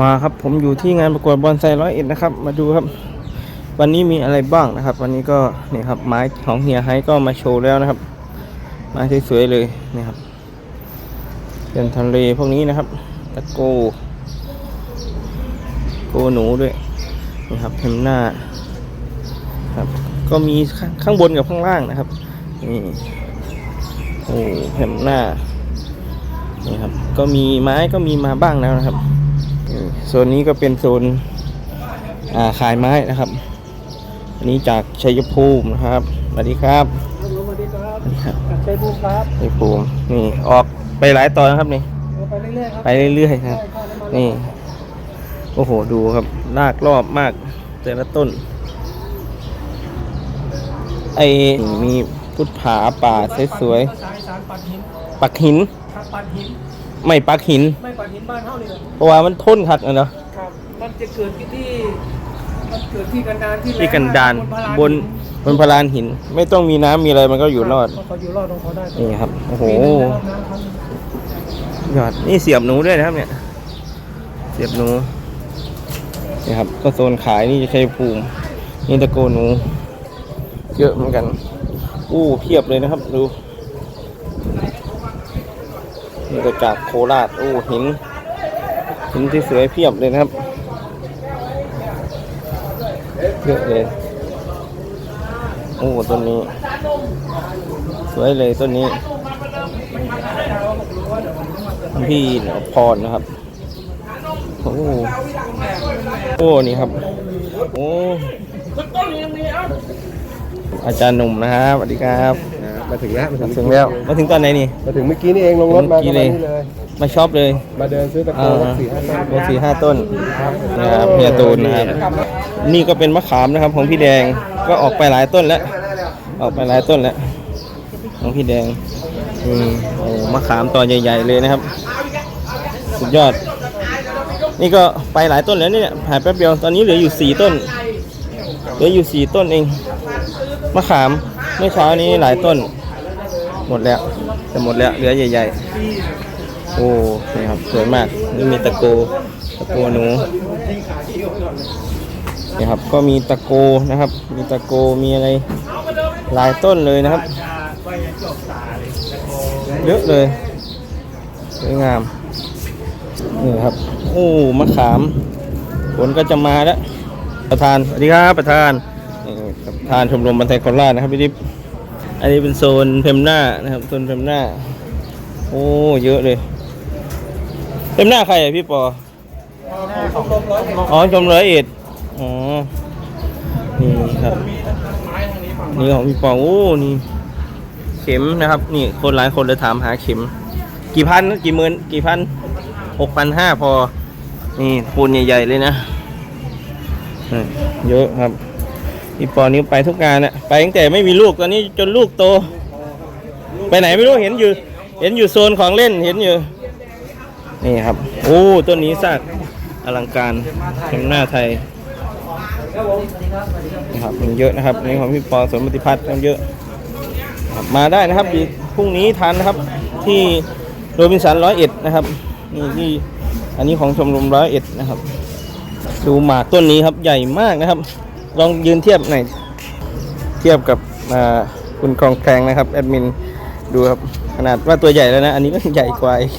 มาครับผมอยู่ที่งานประกวดบอนไซร้อยเอ็ดนะครับ มาดูครับ วันนี้มีอะไรบ้างนะครับ วันนี้ก็นี่ครับไม้ของเฮียไฮก็มาโชว์แล้วนะครับไม้สวยๆเลยนี่ครับเป็นทะเลพวกนี้นะครับตะโก โกหนูด้วยนี่ครับเทมหน้าครับ ก็มีข้างบนกับข้างล่างนะครับนี่โอ้เทมหน้านี่ครับ ก็มีไม้ก็มีมาบ้างแล้วนะครับ โซนนี้ก็เป็นโซนอ่าขายไม้นะครับ อันนี้จากชัยภูมินะครับสวัสดีครับสวัสดีครับสวัสดีครับจากชัยภูมิครับชัยภูมินี่ออกไปหลายตอนนะครับนี่ไปเรื่อยๆครับไปเรื่อยๆครับใช่ครับน้ำมันนี่โอ้โหดูครับลากรอบมากแต่ละต้น ไอมีพุทธผาป่าสวยภาษาอีสานปัดหินๆปักหินครับปัดหิน ไม่ปักหิน ไม่ปัดหินบ้านเท่าเลยเพราะว่ามันทนขัดอะเนาะครับมันจะเกิดที่ที่มันเกิดที่กันดารที่แรงที่กันดานมกบนบนพลานหิน ไม่ต้องมีน้ำมีอะไรมันก็อยู่รอดเขาอยู่รอดของเขาได้นี่ครับโอ้โหปีนึงนะครับน้ำครับยอดนี่เสียบหนูด้วยนะครับ เนี่ย เสียบหนูนี่ครับ ก็โซนขายนี่จะใช้ภูมินี่ตะโกหนู เยอะเหมือนกันอู้เพียบเลยนะครับ ดู นี่ก็จากโคราชอู้หินหินที่สวยเพียบเลยนะครับเยอะเลยโอ้ต้นนี้ สวยเลยต้นนี้พี่พรนะครับโอ้โอ้นี่ครับโอ้อาจารย์หนุ่มนะครับสวัสดีครับ มาถึงแล้วมาถึงแล้วมาถึงตอนไหนนี่ มาถึงเมื่อกี้นี่เองลงรถมาเมื่อกี้เลยก็มานี่เลย มาช็อปเลย มาเดินซื้อตะโกอ่าสักสี่ห้าต้นโอสี่ห้าต้นนะครับเฮียตูนนะครับ นี่ก็เป็นมะขามนะครับของพี่แดง ก็ออกไปหลายต้นแล้ว ออกไปหลายต้นแล้ว ของพี่แดงอืมโอ้มะขามตอใหญ่ ๆ เลยนะครับ สุดยอด นี่ก็ไปหลายต้นแล้วเนี่ยหายแป๊บเดียว ตอนนี้เหลืออยู่สี่ต้น เหลืออยู่สี่ต้นเอง มะขาม เมื่อเช้านี้หลายต้น หมดแล้วจะหมดแล้วเหลือใหญ่ ๆ โอ้นี่ครับสวยมากนี่มีตะโกตะโกหนูนี่ครับก็มีตะโกนะครับ มีตะโกมีอะไรหลายต้นเลยนะครับเยอะเลยสวยงามนี่ครับโอ้มะขามฝนก็จะมาแล้วประธานสวัสดีครับประธานประธานชมรมบันไทยโคราชนะครับพี่ดิบ อันนี้เป็นโซนเพมหน้านะครับโซนเพมหน้า โอ้เยอะเลยเพมหน้าใครอะพี่ปอของลมร้อยเอ็ดอ๋อชมร้อยเอ็ดอ๋อนี่ครับนี่ของพี่ปองโอ้นี่ เข็มนะครับ นี่คนหลายคนเลยถามหาเข็ม กี่พันนะกี่หมื่นกี่พันหกพันห้าพอ นี่ปูนใหญ่ๆเลยนะอืมเยอะครับ พี่ปอนี่ไปทุกงานอะไปตั้งแต่ไม่มีลูกตอนนี้จนลูกโต ไปไหนไม่รู้เห็นอยู่ เห็นอยู่โซนของเล่นเห็นอยู่ นี่ครับ โอ้ต้นนี้ซากอลังการเป็นหน้าไทยนะครับมันเยอะนะครับนี่ของพี่ปอสวนปฏิพัฒน์มันเยอะมาได้นะครับพรุ่งนี้ทันนะครับที่โรบินสันร้อยเอ็ดนะครับนี่ที่อันนี้ของชมรมร้อยเอ็ดนะครับ ดูหมากต้นนี้ครับใหญ่มากนะครับ ลองยืนเทียบหน่อยเทียบกับคุณคลองแคลงนะครับแอดมินดูครับขนาดว่าตัวใหญ่แล้วนะ อันนี้ก็ใหญ่กว่าอีก